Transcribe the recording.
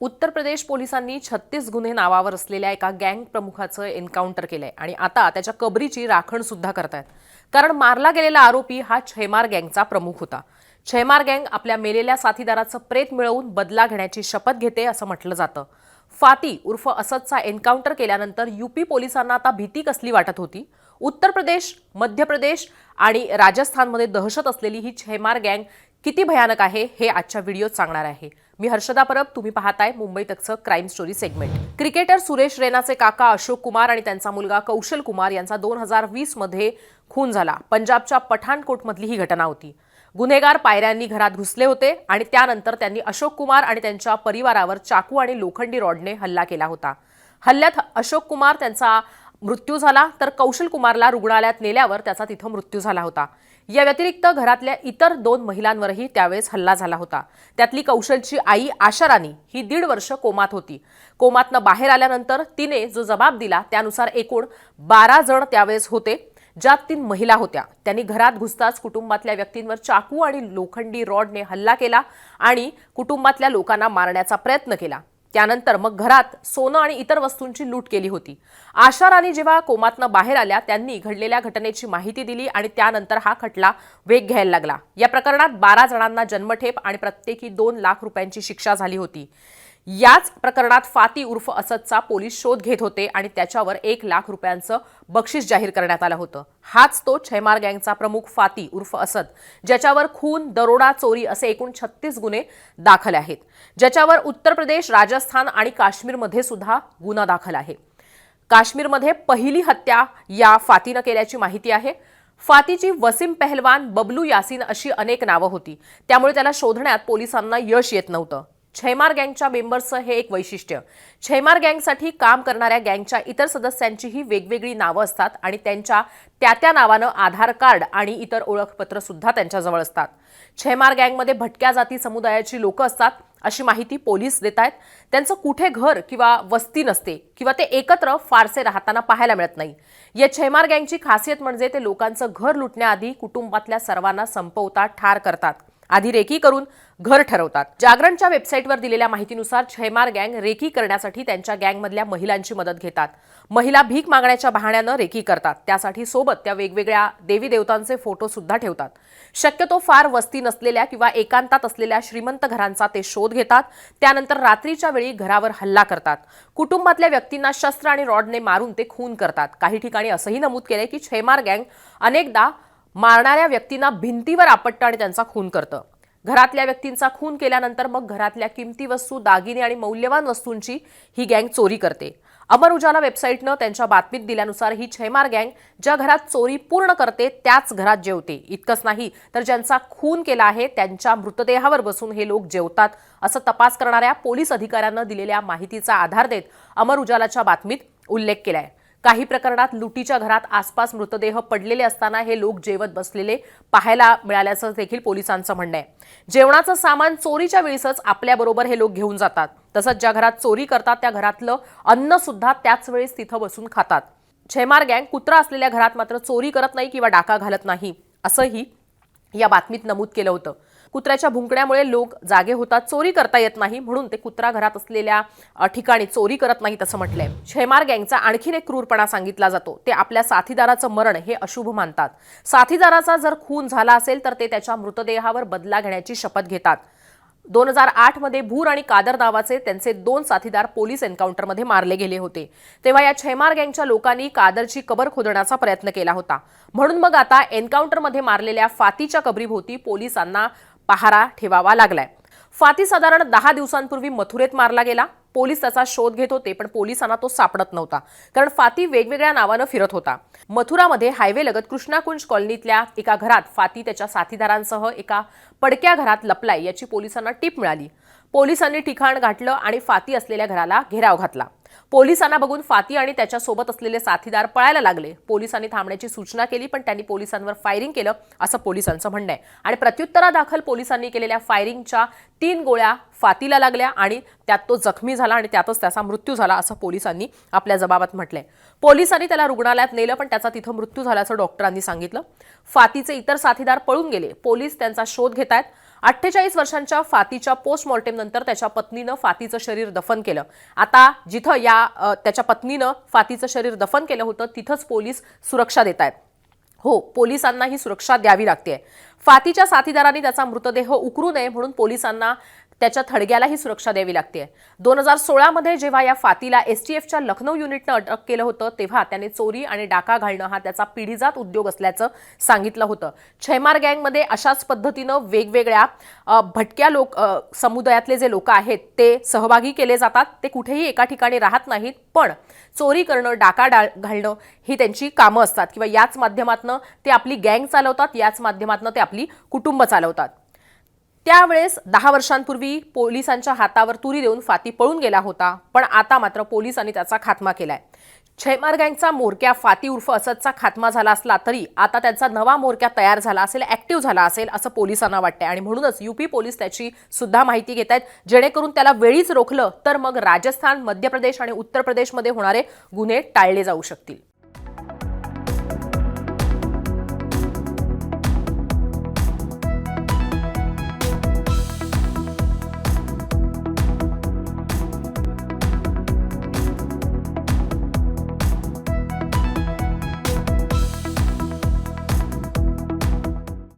उत्तर प्रदेश पोलिसांनी छत्तीस गुन्हे नावावर असलेल्या एका गँग प्रमुखाचं एन्काउंटर केलंय. आणि आता त्याच्या कबरीची राखण सुद्धा करतायत. कारण मारला गेलेला आरोपी हा छैमार गँगचा प्रमुख होता. छैमार गँग आपल्या मेलेल्या साथीदाराचं प्रेत मिळवून बदला घेण्याची शपथ घेते असं म्हटलं जातं. फाती उर्फ असदचा एन्काउंटर केल्यानंतर यूपी पोलिसांना आता भीती कसली वाटत होती? उत्तर प्रदेश मध्य प्रदेश आणि राजस्थानमध्ये दहशत असलेली ही छैमार गँग किती भयानक आहे हे आजच्या व्हिडिओत सांगणार आहे. मी हर्षदा परब तुम्ही पाहताय Mumbai तकचं crime story segment cricketer Suresh रेनाचे काका अशोक कुमार आणि त्यांचा मुलगा कौशल कुमार यांचा दोन हजार वीसमध्ये खून झाला. पंजाबच्या पठाणकोटमधली ही घटना होती. गुन्हेगार पायऱ्यांनी घरात घुसले होते आणि त्यानंतर त्यांनी अशोक कुमार आणि त्यांच्या परिवारावर चाकू आणि लोखंडी रॉडने हल्ला केला होता. हल्ल्यात अशोक कुमार त्यांचा मृत्यू झाला तर कौशल कुमारला रुग्णालयात नेल्यावर त्याचा तिथं मृत्यू झाला होता. या व्यतिरिक्त घरातल्या इतर दोन महिलांवरही त्यावेळेस हल्ला झाला होता. त्यातली कौशलची आई आशा राणी ही दीड वर्ष कोमात होती. कोमातनं बाहेर आल्यानंतर तिने जो जबाब दिला त्यानुसार एकूण बारा जण त्यावेळेस होते ज्यात तीन महिला होत्या. त्यांनी घरात घुसताच कुटुंबातल्या व्यक्तींवर चाकू आणि लोखंडी रॉडने हल्ला केला आणि कुटुंबातल्या लोकांना मारण्याचा प्रयत्न केला. त्यानंतर मग घरात सोनं आणि इतर वस्तूंची लूट केली होती. आशा राणी जेव्हा कोमातनं बाहेर आल्या त्यांनी घडलेल्या घटनेची माहिती दिली आणि त्यानंतर हा खटला वेग घ्यायला लागला. या प्रकरणात बारा जणांना जन्मठेप आणि प्रत्येकी दोन लाख रुपयांची शिक्षा झाली होती. याच प्रकरणात फाती उर्फ असदचा पोलीस शोध घेत होते आणि त्याच्यावर एक लाख रुपयांचं बक्षीस जाहीर करण्यात आलं होतं. हाच तो छैमार गँगचा प्रमुख फाती उर्फ असद ज्याच्यावर खून दरोडा चोरी असे एकूण छत्तीस गुन्हे दाखल आहेत. ज्याच्यावर उत्तर प्रदेश राजस्थान आणि काश्मीरमध्ये सुद्धा गुन्हा दाखल आहे. काश्मीरमध्ये पहिली हत्या या फातीनं केल्याची माहिती आहे. फातीची वसीम पहलवान बबलू यासीन अशी अनेक नावं होती. त्यामुळे त्याला शोधण्यात पोलिसांना यश येत नव्हतं. छैमार गँगच्या मेंबर्सचं हे एक वैशिष्ट्य. छैमार गँगसाठी काम करणाऱ्या गँगच्या इतर सदस्यांचीही वेगवेगळी नावं असतात आणि त्यांच्या त्या त्या नावानं आधार कार्ड आणि इतर ओळखपत्र सुद्धा त्यांच्याजवळ असतात. छैमार गँगमध्ये भटक्या जाती समुदायाची लोकं असतात अशी माहिती पोलीस देत आहेत त्यांचं कुठे घर किंवा वस्ती नसते किंवा ते एकत्र फारसे राहताना पाहायला मिळत नाही. या छैमार गँगची खासियत म्हणजे ते लोकांचं घर लुटण्याआधी कुटुंबातल्या सर्वांना संपवता ठार करतात. आधी रेकी करून घर ठरवतात. जागरणच्या वेबसाईटवर दिलेल्या माहितीनुसार छयमार गँग रेकी करण्यासाठी त्यांच्या गँगमधल्या महिलांची मदत घेतात. महिला भीक मागण्याच्या बहाण्यानं रेकी करतात. त्यासाठी सोबत त्या वेगवेगळ्या देवी देवतांचे फोटो सुद्धा ठेवतात. शक्यतो फार वस्ती नसलेल्या किंवा एकांतात असलेल्या श्रीमंत घरांचा ते शोध घेतात. त्यानंतर रात्रीच्या वेळी घरावर हल्ला करतात. कुटुंबातल्या व्यक्तींना शस्त्र आणि रॉडने मारून ते खून करतात. काही ठिकाणी असंही नमूद केलंय की छयमार गँग अनेकदा मारणाऱ्या व्यक्तींना भिंतीवर आपटतं आणि त्यांचा खून करतं. घरातल्या व्यक्तींचा खून केल्यानंतर मग घरातल्या किमती वस्तू दागिने आणि मौल्यवान वस्तूंची ही गँग चोरी करते. अमर उजाला वेबसाईटनं त्यांच्या बातमीत दिल्यानुसार ही छैमार गँग ज्या घरात चोरी पूर्ण करते त्याच घरात जेवते. इतकंच नाही तर ज्यांचा खून केला आहे त्यांच्या मृतदेहावर बसून हे लोक जेवतात असं तपास करणाऱ्या पोलीस अधिकाऱ्यांना दिलेल्या माहितीचा आधार देत अमर उजालाच्या बातमीत उल्लेख केलाय. काही प्रकरणात लुटीच्या घरात आसपास मृतदेह पडलेले असताना हे लोक जेवत बसलेले पाहायला मिळाल्याचं देखील पोलिसांचं म्हणणं आहे. जेवणाचं सामान चोरीच्या वेळीसच आपल्याबरोबर हे लोक घेऊन जातात. तसंच ज्या घरात चोरी करतात त्या घरातलं अन्न सुद्धा त्याच वेळेस तिथं बसून खातात. छेमार गँग कुत्रा असलेल्या घरात मात्र चोरी करत नाही किंवा डाका घालत नाही असंही या बातमीत नमूद केलं होतं. कुत्र्याच्या भुंकण्यामुळे लोक जागे होतात चोरी करता येत नाही म्हणून ते कुत्रा घरात असलेल्या ठिकाणी चोरी करत नाहीत असं म्हटलंय. छेमार गँगचा आणखीन एक क्रूरपणा सांगितला जातो. ते आपल्या साथीदाराचं मरण हे अशुभ मानतात. साथीदाराचा जर खून झाला असेल तर ते त्याच्या मृतदेहावर बदला घेण्याची शपथ घेतात. दोन हजार आठमध्ये भूर आणि कादर नावाचे त्यांचे दोन साथीदार पोलीस एन्काउंटरमध्ये मारले गेले होते. तेव्हा या छैमार गँगच्या लोकांनी कादरची कबर खोदण्याचा प्रयत्न केला होता. म्हणून मग आता एन्काउंटरमध्ये मारलेल्या फातीच्या कबरीभोवती पोलिसांना पहारा ठेवावा लागलाय. फाती साधारण दहा दिवसांपूर्वी मथुरेत मारला गेला. पोलीस त्याचा शोध घेत होते पण पोलिसांना तो सापडत नव्हता कारण फाती वेगवेगळ्या नावानं फिरत होता. मथुरामध्ये हायवे लगत कृष्णाकुंज कॉलनीतल्या एका घरात फाती त्याच्या साथीदारांसह एका पडक्या घरात लपलाय याची पोलिसांना टीप मिळाली. पोलिसांनी ठिकाण गाठलं आणि फाती असलेल्या घराला घेराव घातला. पोलिसांना बघून फाती आणि त्याच्यासोबत असलेले साथीदार पळायला लागले. पोलिसांनी थांबण्याची सूचना केली पण त्यांनी पोलिसांवर फायरिंग केलं असं पोलिसांचं म्हणणं आहे. आणि प्रत्युत्तरादाखल पोलिसांनी केलेल्या फायरिंगच्या तीन गोळ्या फातीला लागल्या आणि त्यात तो जखमी झाला आणि त्यातच त्याचा मृत्यू झाला असं पोलिसांनी आपल्या जबाबात म्हटलंय. पोलिसांनी त्याला रुग्णालयात नेलं पण त्याचा तिथं मृत्यू झाल्याचं डॉक्टरांनी सांगितलं. फातीचे इतर साथीदार पळून गेले. पोलीस त्यांचा शोध घेत आहेत अठ्ठेचाळीस वर्षांच्या फातीच्या पोस्टमॉर्टेम नंतर त्याच्या पत्नीनं फातीचं शरीर दफन केलं. आता जिथं या त्याच्या पत्नीनं फातीचं शरीर दफन केलं होतं तिथंच पोलीस सुरक्षा देत आहेत. हो पोलिसांना ही सुरक्षा द्यावी लागते फातीच्या साथीदारांनी त्याचा मृतदेह उकरू नये म्हणून पोलिसांना त्याच्या थडग्यालाही सुरक्षा द्यावी लागते दोन हजार सोळामध्ये जेव्हा या फातीला एसटीएफच्या लखनौ युनिटनं अटक केलं होतं तेव्हा त्याने चोरी आणि डाका घालणं हा त्याचा पिढीजात उद्योग असल्याचं सांगितलं होतं. छैमार गँगमध्ये अशाच पद्धतीनं वेगवेगळ्या भटक्या लोक समुदायातले जे लोक आहेत ते सहभागी केले जातात. ते कुठेही एका ठिकाणी राहत नाहीत पण चोरी करणं डाका डाळ घालणं ही त्यांची कामं असतात किंवा याच माध्यमातनं ते आपली गँग चालवतात याच माध्यमातनं ते आपली कुटुंब चालवतात. त्यावेळेस दहा वर्षांपूर्वी पोलिसांच्या हातावर तुरी देऊन फाती पळून गेला होता. पण आता मात्र पोलिसांनी त्याचा खात्मा केलाय. छैमार गँगचा मोरक्या फाती उर्फ असदचा खात्मा झाला असला तरी आता त्यांचा नवा मोरक्या तयार झाला असेल ऍक्टिव्ह झाला असेल असं पोलिसांना वाटतंय. आणि म्हणूनच युपी पोलीस त्याची सुद्धा माहिती घेत आहेत. जेणेकरून त्याला वेळीच रोखलं तर मग राजस्थान मध्य प्रदेश आणि उत्तर प्रदेशमध्ये होणारे गुन्हे टाळले जाऊ शकतील.